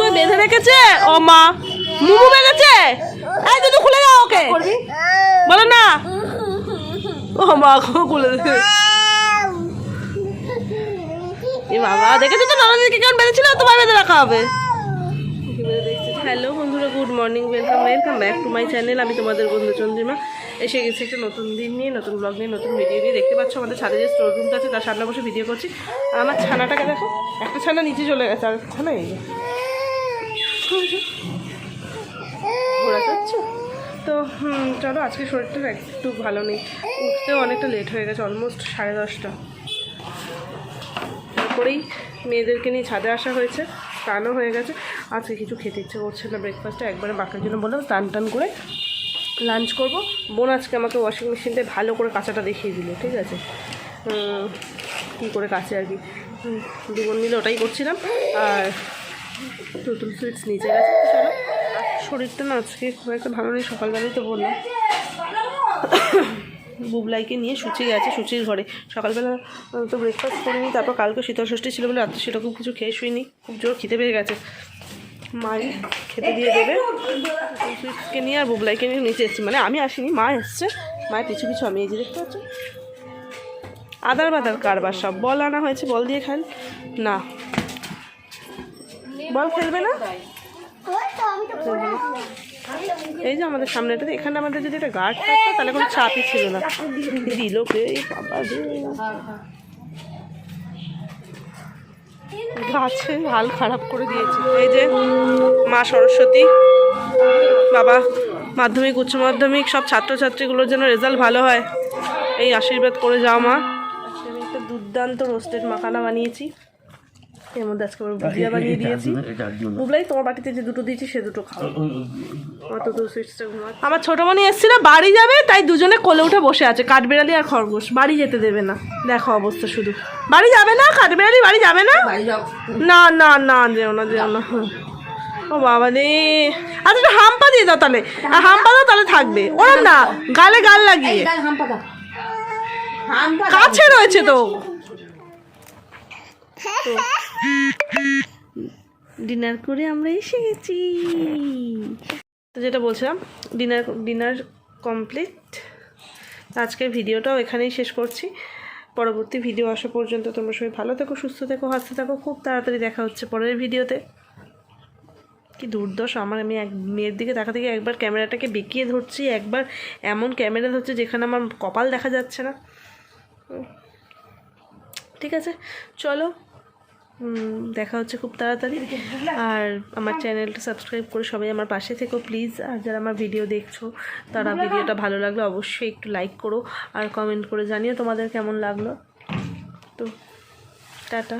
তো বেঁধে রেখেছে? ও মা। মুমু বেঁধেছে? এই দুটো খুলে দাও ওকে। বলো না। ও মা খুলে দে। এ বাবা দেখেছ তো ননদিকে কেমন বেঁধেছিল? তোমার বেঁধে রাখা হবে। হ্যালো বন্ধুরা good morning welcome welcome back to my channel আমি তোমাদের বন্ধু চন্দ্রিমা। এসে গেছি একটা নতুন দিন নিয়ে নতুন ব্লগ নিয়ে নতুন ভিডিও নিয়ে। দেখতে পাচ্ছ আমাদের ছাদে যে স্টোর রুমটা আছে তার সামনে বসে ভিডিও করছি। আমার ছানাটাকে দেখো একটা ছানা নিচে চলে গেছে আর ছানা এই। তো চলো, আজকে শরীরটা একটু ভালো নেই। উঠতেও অনেকটা লেট হয়ে গেছে অলমোস্ট সাড়ে দশটা। তারপরেই মেয়েদেরকে নিয়ে ছাদে আসা হয়েছে, স্নানও হয়ে গেছে। আজকে কিছু খেতে ইচ্ছে করছে না ব্রেকফাস্টে একবারে বাঁকার জন্য বললাম, স্নান টান করে লাঞ্চ করব। বোন আজকে আমাকে ওয়াশিং মেশিনটা ভালো করে কাঁচাটা দেখিয়ে দিল, ঠিক আছে? কী করে কাছে আর কি? দু বোন মিলে ওটাই করছিলাম। আর টুটুল সুইটস নিচে গেছে চলো। শরীরটা না আজকে খুব একটা ভালো নেই, সকালবেলায় তো বললাম। বুবলাইকে নিয়ে সুচি গেছে, সুচির ঘরে। সকালবেলা তো ব্রেকফাস্ট করিনি, তারপর কালকে শীতল ষষ্ঠী ছিল বলে রাত্রে সেরকম কিছু খেয়ে শুইনি, খুব জোর খেতে পেয়ে গেছে। মাই খেতে দিয়ে দেবে। সুইটকে নিয়ে আর বুবলাইকে নিয়ে নিচে এসেছি। মানে আমি আসিনি, মা এসছে। মায়ের পিছু পিছু আমি এই যে দেখতে পাচ্ছি। আদার বাদার কারবার সব। বল আনা হয়েছে, বল দিয়ে খান। না বল খেলবে না? এই যে আমাদের সামনেটাতে এখানে আমাদের যদি একটা গার্ড থাকতো, তাহলে কোনো চাপই ছিল না। দিল কে? বাবা গাছে হাল খারাপ করে দিয়েছে। এই যে মা সরস্বতী, বাবা মাধ্যমিক, উচ্চ মাধ্যমিক, সব ছাত্রছাত্রীগুলোর জন্য রেজাল্ট ভালো হয়। এই আশীর্বাদ করে যাও মা। আমি একটা দুর্দান্ত রোস্টেড মাখানা বানিয়েছি। এর মধ্যে আজকে আবার ভুজিয়া বানিয়ে দিয়েছি। বুবলাই তোমার বাটিতে যে দুটো দিয়েছি সে দুটো খাও অত তো সুইচটা ঘুমাচ্ছে আমার ছোটো মনি এসেছিল বাড়ি যাবে তাই দুজনে কোলে উঠে বসে আছে কাঠবেড়ালি আর খরগোশ। বাড়ি যেতে দেবে না। দেখো অবস্থা শুধু। বাড়ি যাবে না কাঠবেড়ালি বাড়ি যাবে না? না না না যেও না যেও না। ও বাবা রে। আচ্ছা একটু হাম্পা দিয়ে দাও তাহলে। আর হাম্পা দাও তাহলে থাকবে। ওরম না গালে গাল লাগিয়ে। কাছে রয়েছে তো। ডিনার করে আমরা এসে গেছি তো যেটা বলছিলাম ডিনার ডিনার কমপ্লিট আজকের ভিডিওটাও এখানেই শেষ করছি। পরবর্তী ভিডিও আসা পর্যন্ত তোমরা সবাই ভালো থেকো, সুস্থ থেকো, হাসতে থাকো। খুব তাড়াতাড়ি দেখা হচ্ছে পরের ভিডিওতে। কি দুর্দশ, আমার আমি এক মেয়ের দিকে তাকা থেকে একবার ক্যামেরাটাকে বেঁকিয়ে ধরছি, একবার এমন ক্যামেরা ধরছে যেখানে আমার কপাল দেখা যাচ্ছে না। ঠিক আছে, চলো দেখা হচ্ছে খুব তাড়াতাড়ি। আর আমার চ্যানেলটা সাবস্ক্রাইব করে সবাই আমার পাশে থেকো, প্লিজ। আর যারা আমার ভিডিও দেখছ, তারা ভিডিওটা ভালো লাগলে অবশ্যই একটু লাইক করো। আর কমেন্ট করে জানিও তোমাদের কেমন লাগল। তো, টাটা।